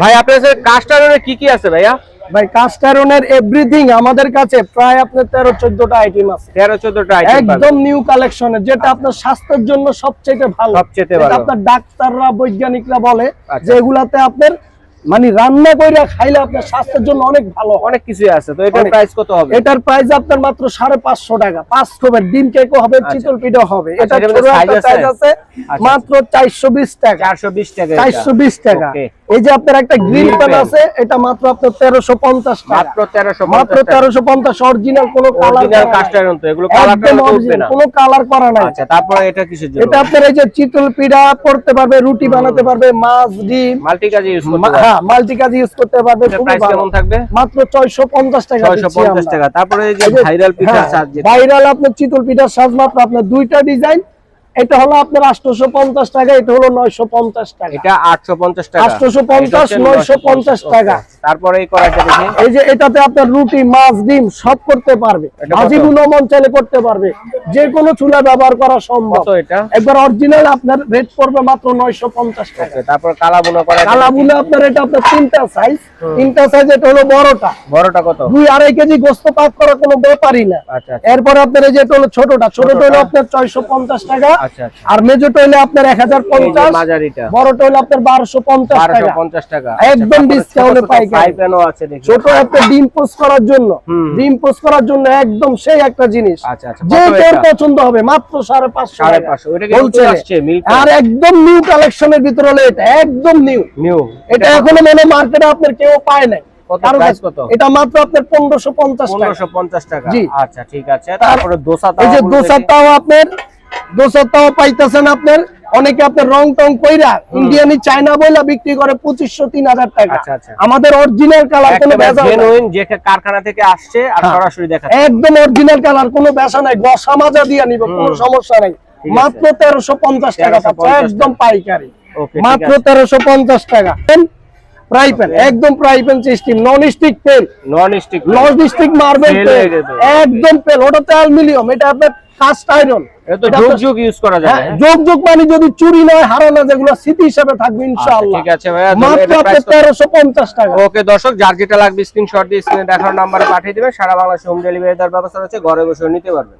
ভাই আপনার কাছে কাস্টারের কি কি আছে ভাইয়া ভাই কাস্টারনের এভরিথিং আমাদের কাছে প্রায় আপনার তেরো চোদ্দটা আইটেম আছে তেরো চোদ্দটা আইটেম একদম নিউ কালেকশনের যেটা আপনার স্বাস্থ্যের জন্য সবচেয়ে ভালো সবচেয়ে ভালো। আপনার ডাক্তাররা বৈজ্ঞানিকরা বলে আচ্ছা। যে এগুলাতে আপনার মানে রান্না করে খাইলে আপনার স্বাস্থ্যের জন্য অনেক ভালো অনেক কিছুই আছে তো এটার প্রাইস কত হবে এটার প্রাইস আপনার মাত্র সাড়ে পাঁচশো টাকা পাঁচ হবে ডিম কেকও হবে চিতল পিঠা হবে আচ্ছা, এটা ছোট size আছে? আচ্ছা। মাত্র চারশো বিশ টাকা চারশো বিশ টাকা এটা। চারশো বিশ টাকা Okay. এই যে আপনার একটা Grill প্যান আছে এটা মাত্র আপনার তেরোশো পঞ্চাশ মাত্র তেরোশো মাত্র তেরোশো পঞ্চাশ অরিজিনাল কোনো কালার কাস্টার এগুলো কোনো করা নাই। আচ্ছা তারপরে এটা কিসের জন্য? এটা আপনার এই যে চিতল পিঠা করতে পারবে রুটি বানাতে পারবে মাছ ডিম। মাল্টি কাজে ইউজ করতে পারবে। হ্যাঁ মাল্টি কাজ ইউজ করতে পারবে প্রাইস কেমন থাকবে? মাত্র ছয়শো পঞ্চাশ টাকা ছয়শো পঞ্চাশ টাকা। তারপরে এই যে ভাইরাল পিঠা সাজ ভাইরাল আপনার চিতল পিঠার সাজ মাত্র আপনার দুইটা ডিজাইন এটা হলো আপনার আটশোশো পঞ্চাশ টাকা এটা হলো নয়শো পঞ্চাশ টাকা। এটা আটশো পঞ্চাশ টাকা। 850, এটা হচ্ছে 950 950 টাকা। তারপরে এই কড়াইটা দেখি এই যে এটাতে আপনার রুটি মাছ ডিম সব করতে পারবে। এটা কত? ভাজি গুলো মন চাইলে করতে পারবে। যে কোনো চুলা ব্যবহার করা সম্ভব। এটা? একবার অরিজিনাল আপনার রেট পড়বে মাত্র নয়শো পঞ্চাশ টাকা। তারপর করা আপনার এটা আপনার তিনটা সাইজ তিনটা সাইজ এটা হলো বড়টা। বড়টা কত? আড়াই কেজি গোস্ত পাক করা কোনো ব্যাপারই না। আচ্ছা আচ্ছা। আপনার এই যে এটা হলো ছোটটা। ছোটটা। হলো আপনার ছয়শো পঞ্চাশ টাকা। আচ্ছা আর মেজোটা হলো আপনার এক হাজার এই যে পঞ্চাশ। মাঝারিটা। বড়টা হলো আপনার বারোশো পঞ্চাশ বারোশো টাকা পঞ্চাশ টাকা। একদম পাইকারি। ফ্রাই আছে দেখি ছোট একটা ডিম পোস্ট করার জন্য ডিম পোস্ট করার জন্য একদম সেই একটা জিনিস। আচ্ছা আচ্ছা যে কেউ পছন্দ হবে মাত্র সাড়ে পাঁচশো সাড়ে টাকা। পাঁচশো ওইটা কি আসছে আর একদম নিউ কালেকশনের ভিতরে হলো এটা একদম নিউ নিউ এটা এখনও মনে মার্কেটে আপনার কেউ পায়? এটা মাত্র আপনার পনেরোশো পঞ্চাশ পনেরোশো পঞ্চাশ টাকা। আচ্ছা ঠিক আছে। তারপরে দোসা এই যে তাওয়াগুলো আপনার দোসারটাও পাইতেছেন আপনার অনেকে আপনার রং টং কইরা ইন্ডিয়ানি চাইনা বইলা বিক্রি করে পঁচিশশো তিন হাজার টাকা। আচ্ছা, আচ্ছা। আমাদের অরিজিনাল কালার কোনো যে কারখানা থেকে আসছে আর হ্যাঁ। সরাসরি দেখা একদম অরিজিনাল কালার কোনো বেসা নাই। গসা মাজা দিয়ে নিব কোনো সমস্যা নাই। মাত্র তেরোশো পঞ্চাশ টাকা একদম পাইকারি। মাত্র তেরোশো পঞ্চাশ টাকা। ফ্রাই প্যান একদম fry pan system non stick pan non stick stick marble pan একদম পেন অ্যালুমিনিয়াম এটা আপনার কাস্ট আয়রন সারা বাংলাদেশে হোম ডেলিভারি দেওয়ার ব্যবস্থা রয়েছে ঘরে বসে নিতে পারবেন।